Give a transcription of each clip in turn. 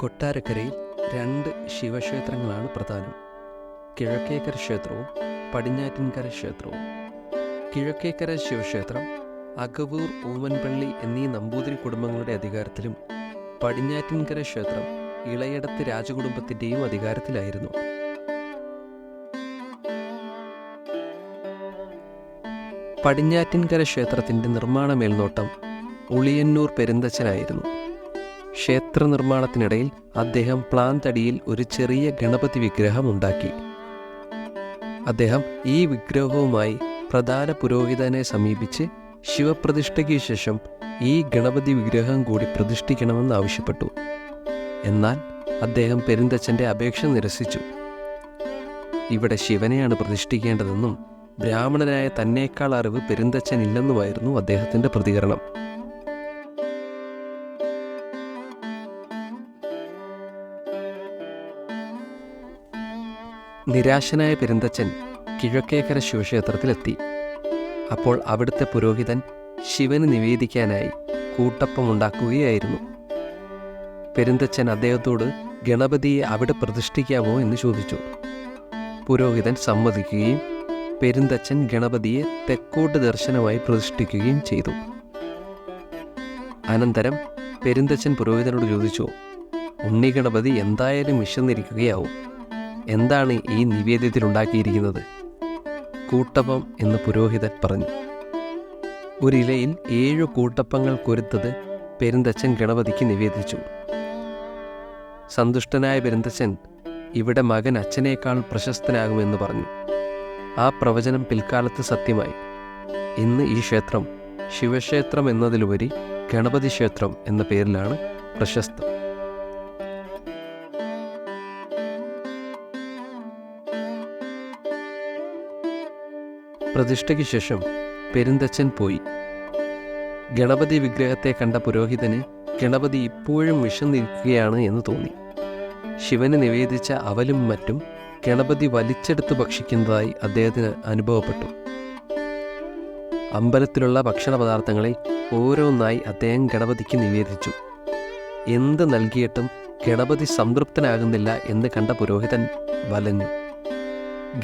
കൊട്ടാരക്കരയിൽ രണ്ട് ശിവക്ഷേത്രങ്ങളാണ് പ്രധാനം. കിഴക്കേക്കര ക്ഷേത്രവും പടിഞ്ഞാറ്റിൻകര ക്ഷേത്രവും. കിഴക്കേക്കര ശിവക്ഷേത്രം അകവൂർ ഊമൻപള്ളി എന്നീ നമ്പൂതിരി കുടുംബങ്ങളുടെ അധികാരത്തിലും പടിഞ്ഞാറ്റിൻകര ക്ഷേത്രം ഇളയടത്ത് രാജകുടുംബത്തിന്റെയും അധികാരത്തിലായിരുന്നു. പടിഞ്ഞാറ്റിൻകര ക്ഷേത്രത്തിന്റെ നിർമ്മാണ മേൽനോട്ടം ഉളിയന്നൂർ പെരുന്തച്ചനായിരുന്നു. ക്ഷേത്ര നിർമ്മാണത്തിനിടയിൽ അദ്ദേഹം പ്ലാൻ തടിയിൽ ഒരു ചെറിയ ഗണപതി വിഗ്രഹം ഉണ്ടാക്കി. അദ്ദേഹം ഈ വിഗ്രഹവുമായി പ്രധാന പുരോഹിതനെ സമീപിച്ച് ശിവപ്രതിഷ്ഠയ്ക്ക് ശേഷം ഈ ഗണപതി വിഗ്രഹം കൂടി പ്രതിഷ്ഠിക്കണമെന്ന് ആവശ്യപ്പെട്ടു. എന്നാൽ അദ്ദേഹം പെരുന്തച്ഛന്റെ അപേക്ഷ നിരസിച്ചു. ഇവിടെ ശിവനെയാണ് പ്രതിഷ്ഠിക്കേണ്ടതെന്നും ബ്രാഹ്മണനായ തന്നേക്കാൾ അറിവ് പെരുന്തച്ഛൻ ഇല്ലെന്നുമായിരുന്നു അദ്ദേഹത്തിന്റെ പ്രതികരണം. നിരാശനായ പെരുന്തച്ഛൻ കിഴക്കേക്കര ശിവക്ഷേത്രത്തിലെത്തി. അപ്പോൾ അവിടുത്തെ പുരോഹിതൻ ശിവന് നിവേദിക്കാനായി കൂട്ടപ്പം ഉണ്ടാക്കുകയായിരുന്നു പെരുന്തച്ഛൻ അദ്ദേഹത്തോട് ഗണപതിയെ അവിടെ പ്രതിഷ്ഠിക്കാമോ? എന്ന് ചോദിച്ചു. പുരോഹിതൻ സമ്മതിക്കുകയും പെരുന്തച്ഛൻ ഗണപതിയെ തെക്കോട്ട് ദർശനമായി പ്രതിഷ്ഠിക്കുകയും ചെയ്തു. അനന്തരം പെരുന്തച്ഛൻ പുരോഹിതനോട് ചോദിച്ചു ഉണ്ണി ഗണപതി എന്തായാലും വിശന്നിരിക്കുകയാവും. എന്താണ് ഈ നിവേദ്യത്തിൽ ഉണ്ടാക്കിയിരിക്കുന്നത് കൂട്ടപ്പം എന്ന് പുരോഹിതൻ പറഞ്ഞു. ഒരിലയിൽ ഏഴു കൂട്ടപ്പങ്ങൾ കൊരുത്തത് പെരുന്തച്ഛൻ ഗണപതിക്ക് നിവേദിച്ചു. സന്തുഷ്ടനായ പെരുന്തച്ഛൻ ഇവിടെ മകൻ അച്ഛനേക്കാൾ പ്രശസ്തനാകുമെന്ന് പറഞ്ഞു. ആ പ്രവചനം പിൽക്കാലത്ത് സത്യമായി. ഇന്ന് ഈ ക്ഷേത്രം ശിവക്ഷേത്രം എന്നതിലുപരി ഗണപതി ക്ഷേത്രം എന്ന പേരിലാണ് പ്രശസ്തം. പ്രതിഷ്ഠയ്ക്ക് ശേഷം പെരുന്തച്ഛൻ പോയി. ഗണപതി വിഗ്രഹത്തെ കണ്ട പുരോഹിതന് ഗണപതി ഇപ്പോഴും വിശന്നിരിക്കുകയാണ് എന്ന് തോന്നി. ശിവന് നിവേദിച്ച അവലും മറ്റും ഗണപതി വലിച്ചെടുത്ത് ഭക്ഷിക്കുന്നതായി അദ്ദേഹത്തിന് അനുഭവപ്പെട്ടു. അമ്പലത്തിലുള്ള ഭക്ഷണ പദാർത്ഥങ്ങളെ ഓരോന്നായി അദ്ദേഹം ഗണപതിക്ക് നിവേദിച്ചു. എന്ത് നൽകിയിട്ടും ഗണപതി സംതൃപ്തനാകുന്നില്ല എന്ന് കണ്ട പുരോഹിതൻ വലഞ്ഞു.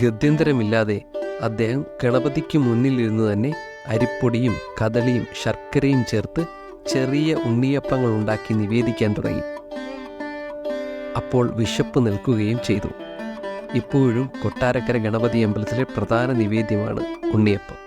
ഗത്യന്തരമില്ലാതെ അദ്ദേഹം ഗണപതിക്ക് മുന്നിലിരുന്ന് തന്നെ അരിപ്പൊടിയും കദളിയും ശർക്കരയും ചേർത്ത് ചെറിയ ഉണ്ണിയപ്പങ്ങൾ ഉണ്ടാക്കി നിവേദിക്കാൻ തുടങ്ങി. അപ്പോൾ വിശപ്പ് നിൽക്കുകയും ചെയ്തു. ഇപ്പോഴും കൊട്ടാരക്കര ഗണപതി അമ്പലത്തിലെ പ്രധാന നിവേദ്യമാണ് ഉണ്ണിയപ്പം.